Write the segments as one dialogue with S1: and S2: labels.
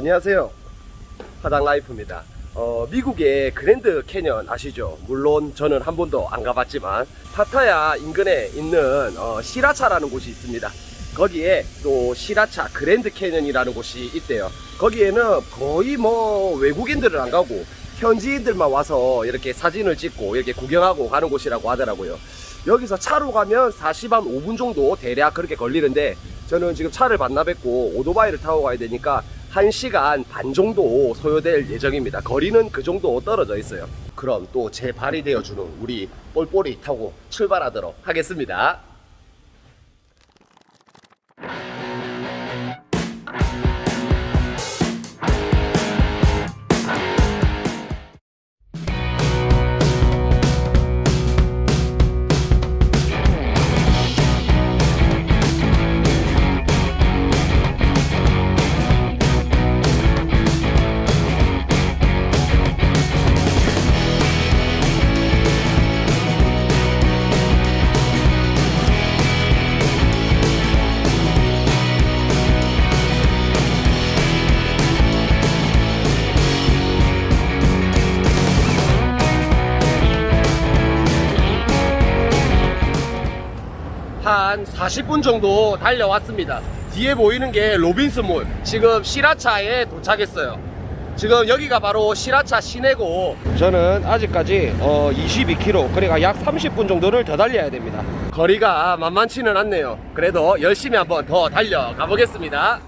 S1: 안녕하세요. 화당 라이프입니다. 어, 미국의 그랜드 캐년 아시죠? 물론 저는 한 번도 안 가봤지만 파타야 인근에 있는 어, 시라차라는 곳이 있습니다. 거기에 또 시라차 그랜드 캐년이라는 곳이 있대요. 거기에는 거의 뭐 외국인들은 안 가고 현지인들만 와서 이렇게 사진을 찍고 이렇게 구경하고 가는 곳이라고 하더라고요. 여기서 차로 가면 40, 한 5분 정도 대략 그렇게 걸리는데 저는 지금 차를 반납했고 오토바이를 타고 가야 되니까 1시간 반 정도 소요될 예정입니다. 거리는 그 정도 떨어져 있어요. 그럼 또 제 발이 되어주는 우리 볼볼이 타고 출발하도록 하겠습니다. 한 40분 정도 달려왔습니다. 뒤에 보이는 게 로빈스몰. 지금 시라차에 도착했어요. 지금 여기가 바로 시라차 시내고 저는 아직까지 어 22km 그러니까 약 30분 정도를 더 달려야 됩니다. 거리가 만만치는 않네요. 그래도 열심히 한번 더 달려가 보겠습니다.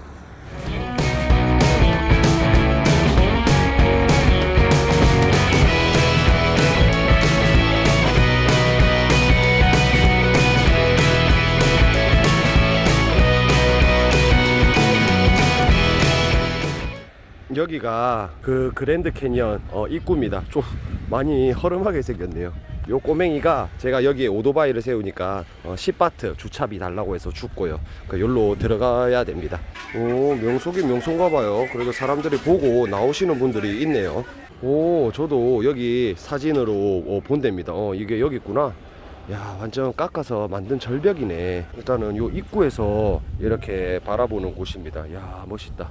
S1: 여기가 그 그랜드 캐년 어, 입구입니다. 좀 많이 허름하게 생겼네요. 요 꼬맹이가 제가 여기에 오토바이를 세우니까 어, 10바트 주차비 달라고 해서 줬고요. 그 여기로 들어가야 됩니다. 오 명소긴 명소인가 봐요. 그래도 사람들이 보고 나오시는 분들이 있네요. 오 저도 여기 사진으로 어, 본답니다. 어 이게 여기 있구나. 야 완전 깎아서 만든 절벽이네. 일단은 요 입구에서 이렇게 바라보는 곳입니다. 야 멋있다.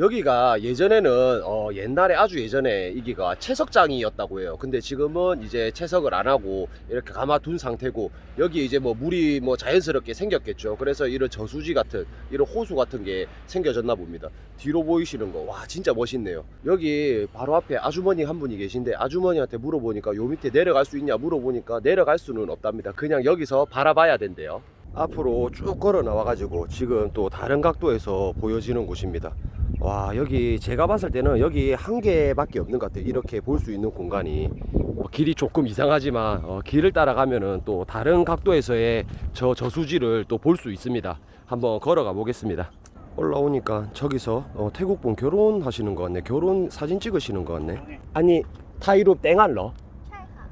S1: 여기가 예전에는 어 옛날에 아주 예전에 이기가 채석장이었다고 해요. 근데 지금은 이제 채석을 안 하고 이렇게 감아둔 상태고 여기 이제 뭐 물이 뭐 자연스럽게 생겼겠죠. 그래서 이런 저수지 같은 이런 호수 같은 게 생겨졌나 봅니다. 뒤로 보이시는 거 와 진짜 멋있네요. 여기 바로 앞에 아주머니 한 분이 계신데 아주머니한테 물어보니까 요 밑에 내려갈 수 있냐 물어보니까 내려갈 수는 없답니다. 그냥 여기서 바라봐야 된대요. 앞으로 쭉 걸어 나와가지고 지금 또 다른 각도에서 보여지는 곳입니다. 와 여기 제가 봤을 때는 여기 한 개밖에 없는 것 같아요. 이렇게 볼 수 있는 공간이. 뭐 길이 조금 이상하지만 어, 길을 따라가면은 또 다른 각도에서의 저 저수지를 또 볼 수 있습니다. 한번 걸어가 보겠습니다. 올라오니까 저기서 어, 태국분 결혼하시는 것 같네. 결혼 사진 찍으시는 것 같네. 아니 타이로 땡알러?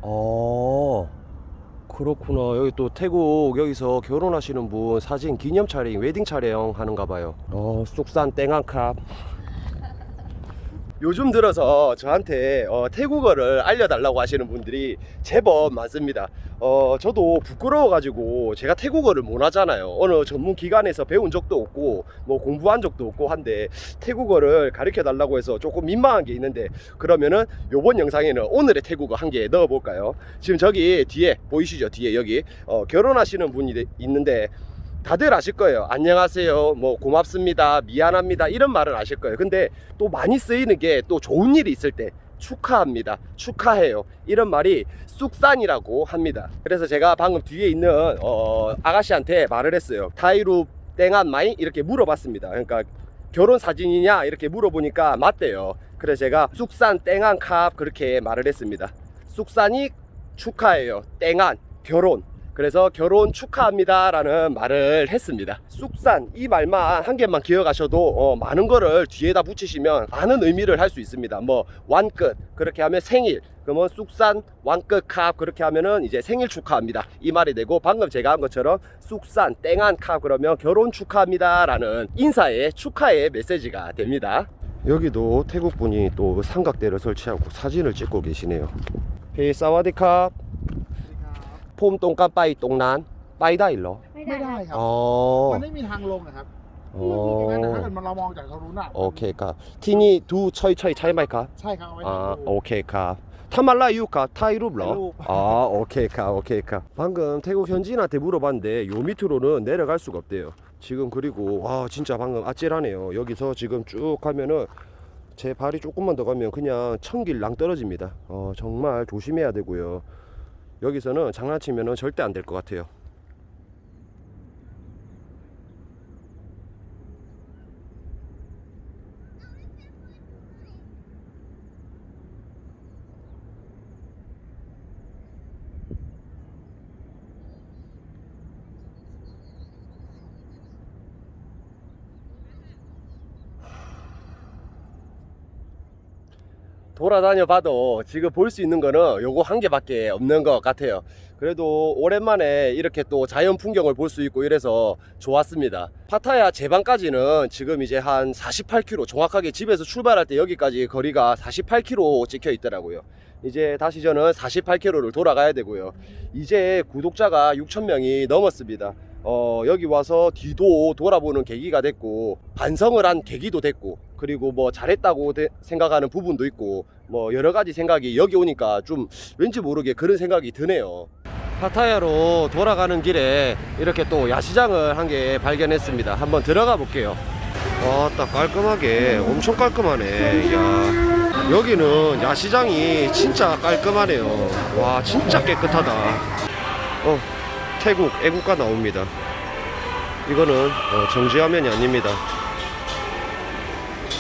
S1: 어 그렇구나. 여기 또 태국 여기서 결혼하시는 분 사진 기념 촬영 웨딩 촬영 하는가 봐요. 어 쑥산 땡한캅 요즘 들어서 저한테 어, 태국어를 알려달라고 하시는 분들이 제법 많습니다. 어, 저도 부끄러워가지고 제가 태국어를 못 하잖아요. 어느 전문 기관에서 배운 적도 없고 뭐 공부한 적도 없고 한데 태국어를 가르쳐 달라고 해서 조금 민망한 게 있는데 그러면은 요번 영상에는 오늘의 태국어 한 개 넣어볼까요? 지금 저기 뒤에 보이시죠? 뒤에 여기 어, 결혼하시는 분이 있는데 다들 아실 거예요. 안녕하세요. 뭐 고맙습니다. 미안합니다. 이런 말을 아실 거예요. 근데 또 많이 쓰이는 게 또 좋은 일이 있을 때 축하합니다. 축하해요. 이런 말이 쑥산이라고 합니다. 그래서 제가 방금 뒤에 있는 어, 아가씨한테 말을 했어요. 타이루 땡한 마이 이렇게 물어봤습니다. 그러니까 결혼 사진이냐 이렇게 물어보니까 맞대요. 그래서 제가 쑥산 땡한 캅 그렇게 말을 했습니다. 쑥산이 축하해요. 땡한 결혼. 그래서 결혼 축하합니다라는 말을 했습니다. 쑥산 이 말만 한 개만 기억하셔도 어, 많은 거를 뒤에다 붙이시면 많은 의미를 할 수 있습니다. 뭐 완끝 그렇게 하면 생일 그러면 쑥산 완끝 캅 그렇게 하면은 이제 생일 축하합니다 이 말이 되고 방금 제가 한 것처럼 쑥산 땡한 캅 그러면 결혼 축하합니다라는 인사의 축하의 메시지가 됩니다. 여기도 태국 분이 또 삼각대를 설치하고 사진을 찍고 계시네요. 헤이 사와디캅 ภูมิตรงกับไปตรงนั้นไปได้เหรอ
S2: ไม่
S3: ไม่
S2: ได้
S3: ได้ครับ
S1: อ๋อ
S3: มันไม่มีทางลงนะครับ
S1: 어 อ๋อ
S2: นั่นนะถ้าเกิดมันเรามองจากทางนู้นอ่ะ
S1: โอเคครับ ที่นี่ดูช่อยช่อยใช่ไหมครับ
S2: ใช่ครับเอาไว้
S1: 아,
S2: ให้ดู
S1: 오케이 카. 타말라유카 타이룹러.
S2: 타이룹.
S1: 아, 오케이 카, 오케이 카. 방금 태국 현지인한테 물어봤는데 요 밑으로는 내려갈 수가 없대요. 지금 그리고 와 진짜 방금 아찔하네요. 여기서 지금 쭉 가면은 제 발이 조금만 더 가면 그냥 천길 낭 떨어집니다. 어 정말 조심해야 되고요. 여기서는 장난치면은 절대 안 될 것 같아요. 돌아다녀 봐도 지금 볼 수 있는 거는 요거 한 개밖에 없는 것 같아요. 그래도 오랜만에 이렇게 또 자연 풍경을 볼 수 있고 이래서 좋았습니다. 파타야 제방까지는 지금 이제 한 48km 정확하게 집에서 출발할 때 여기까지 거리가 48km 찍혀 있더라고요. 이제 다시 저는 48km를 돌아가야 되고요. 이제 구독자가 6,000명이 넘었습니다. 어, 여기 와서 뒤도 돌아보는 계기가 됐고 반성을 한 계기도 됐고 그리고 뭐 잘했다고 대- 생각하는 부분도 있고 뭐 여러 가지 생각이 여기 오니까 좀 왠지 모르게 그런 생각이 드네요. 파타야로 돌아가는 길에 이렇게 또 야시장을 한 개 발견했습니다. 한번 들어가 볼게요. 와, 딱 깔끔하게 엄청 깔끔하네. 야, 여기는 야시장이 진짜 깔끔하네요. 와, 진짜 깨끗하다. 어, 태국 애국가 나옵니다. 이거는 어, 정지화면이 아닙니다.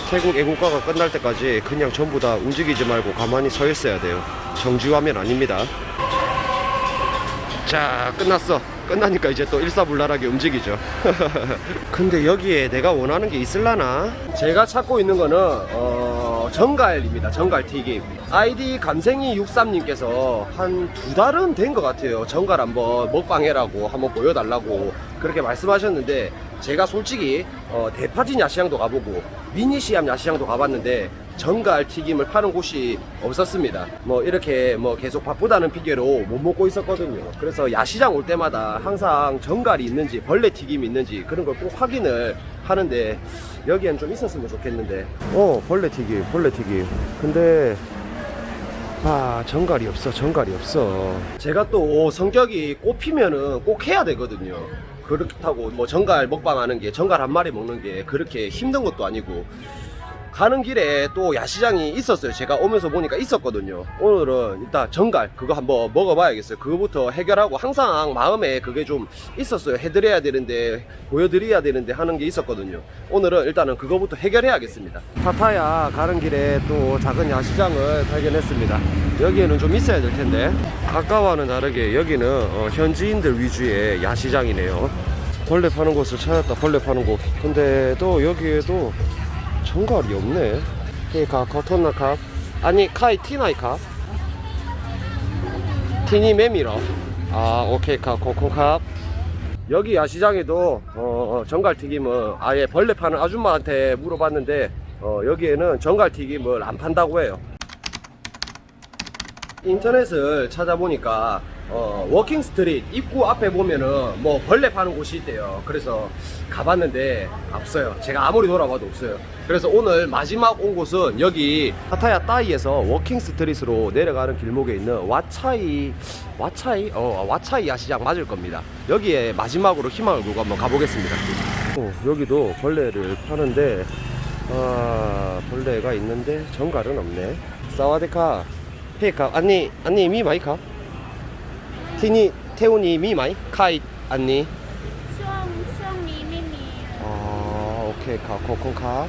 S1: 태국 애국가가 끝날 때까지 그냥 전부 다 움직이지 말고 가만히 서 있어야 돼요. 정지화면 아닙니다. 자, 끝났어. 끝나니까 이제 또 일사불란하게 움직이죠. 근데 여기에 내가 원하는 게 있을라나? 제가 찾고 있는 거는 어, 정갈입니다. 정갈 튀김. 아이디 감생이 63님께서 한 두 달은 된 것 같아요. 정갈 한번 먹방해라고 한번 보여달라고 그렇게 말씀하셨는데 제가 솔직히 어, 대파진 야시장도 가보고 미니시암 야시장도 가봤는데 정갈 튀김을 파는 곳이 없었습니다. 뭐 이렇게 뭐 계속 바쁘다는 핑계로 못 먹고 있었거든요. 그래서 야시장 올 때마다 항상 정갈이 있는지 벌레 튀김이 있는지 그런 걸 꼭 확인을 하는데 여기엔 좀 있었으면 좋겠는데. 어 벌레 튀김, 벌레 튀김. 근데 아 정갈이 없어 정갈이 없어 제가 또 성격이 꼽히면은 꼭 해야 되거든요 그렇다고 뭐 정갈 먹방하는 게 정갈 한 마리 먹는 게 그렇게 힘든 것도 아니고 가는 길에 또 야시장이 있었어요. 제가 오면서 보니까 있었거든요. 오늘은 일단 정갈 그거 한번 먹어봐야겠어요. 그거부터 해결하고 항상 마음에 그게 좀 있었어요. 해드려야 되는데 보여드려야 되는데 하는 게 있었거든요. 오늘은 일단은 그거부터 해결해야겠습니다. 파타야 가는 길에 또 작은 야시장을 발견했습니다. 여기에는 좀 있어야 될 텐데. 아까와는 다르게 여기는 어, 현지인들 위주의 야시장이네요. 벌레 파는 곳을 찾았다 벌레 파는 곳. 근데 또 여기에도 정갈이 없네. 그러니까 커톤나카 아니 카이 티나이 카 티니 메미러 아 오케이 카 코콘캅 여기 야시장에도 어, 정갈 튀김은 아예 벌레 파는 아줌마한테 물어봤는데 어, 여기에는 정갈 튀김을 안 판다고 해요 인터넷을 찾아보니까 어, 워킹 스트릿 입구 앞에 보면은 뭐 벌레 파는 곳이 있대요. 그래서 가봤는데 없어요. 제가 아무리 돌아봐도 없어요. 그래서 오늘 마지막 온 곳은 여기 파타야 따이에서 워킹 스트릿으로 내려가는 길목에 있는 와차이 와차이 어 와차이 야시장 맞을 겁니다. 여기에 마지막으로 희망을 걸고 한번 가보겠습니다. 어, 여기도 벌레를 파는데 아 벌레가 있는데 정갈은 없네. 사와데카 페이카 아니 아니 미마이카 티니 태훈이 미마이 카이 아니
S3: ช่วงช่วงนี้ไม่มี
S1: 아 오케이 카 코콘카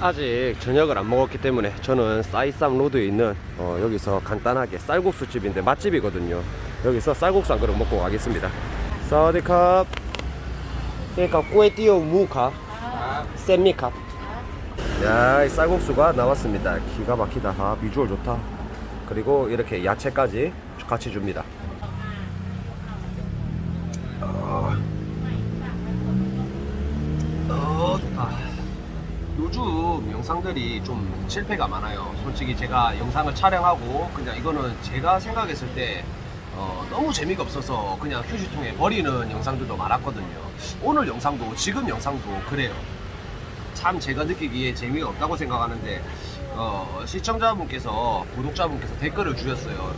S1: 아직 저녁을 안 먹었기 때문에 저는 싸이쌈 로드에 있는 어, 여기서 간단하게 쌀국수 집인데 맛집이거든요 여기서 쌀국수 한 그릇 먹고 가겠습니다 사와디캅 그러니까 꾸에띠오 무카 쌤미캅 야, 이 쌀국수가 나왔습니다. 기가 막히다. 아, 비주얼 좋다. 그리고 이렇게 야채까지 같이 줍니다. 아, 어, 좋다. 요즘 영상들이 좀 실패가 많아요. 솔직히 제가 영상을 촬영하고 그냥 이거는 제가 생각했을 때 어, 너무 재미가 없어서 그냥 휴지통에 버리는 영상들도 많았거든요. 오늘 영상도 지금 영상도 그래요. 참 제가 느끼기에 재미가 없다고 생각하는데 어, 시청자분께서 구독자분께서 댓글을 주셨어요.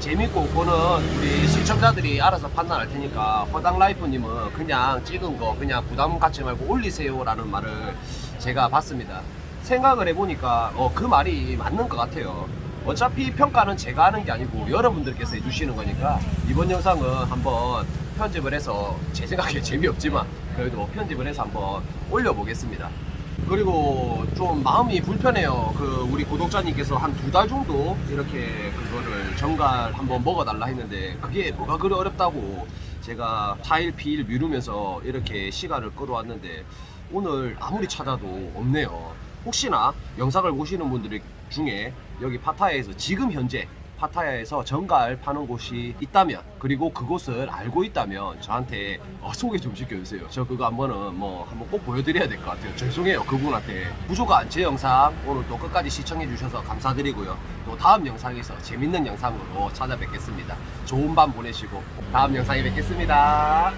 S1: 재밌고 없고는 우리 시청자들이 알아서 판단할 테니까 허당 라이프님은 그냥 찍은 거 그냥 부담 갖지 말고 올리세요라는 말을 제가 봤습니다. 생각을 해보니까 어, 그 말이 맞는 것 같아요. 어차피 평가는 제가 하는 게 아니고 여러분들께서 해주시는 거니까 이번 영상은 한번 편집을 해서 제 생각에 재미없지만 그래도 편집을 해서 한번 올려보겠습니다. 그리고 좀 마음이 불편해요. 그 우리 구독자님께서 한 두 달 정도 이렇게 그거를 정갈 한번 먹어달라 했는데 그게 뭐가 그리 어렵다고 제가 4일 피일 미루면서 이렇게 시간을 끌어왔는데 오늘 아무리 찾아도 없네요. 혹시나 영상을 보시는 분들 중에 여기 파타야에서 지금 현재 파타야에서 정갈 파는 곳이 있다면 그리고 그곳을 알고 있다면 저한테 어, 소개 좀 시켜주세요. 저 그거 한번은 뭐 한번 꼭 보여드려야 될 것 같아요. 죄송해요 그분한테. 부족한 제 영상 오늘 또 끝까지 시청해 주셔서 감사드리고요. 또 다음 영상에서 재밌는 영상으로 찾아뵙겠습니다. 좋은 밤 보내시고 다음 영상에 뵙겠습니다.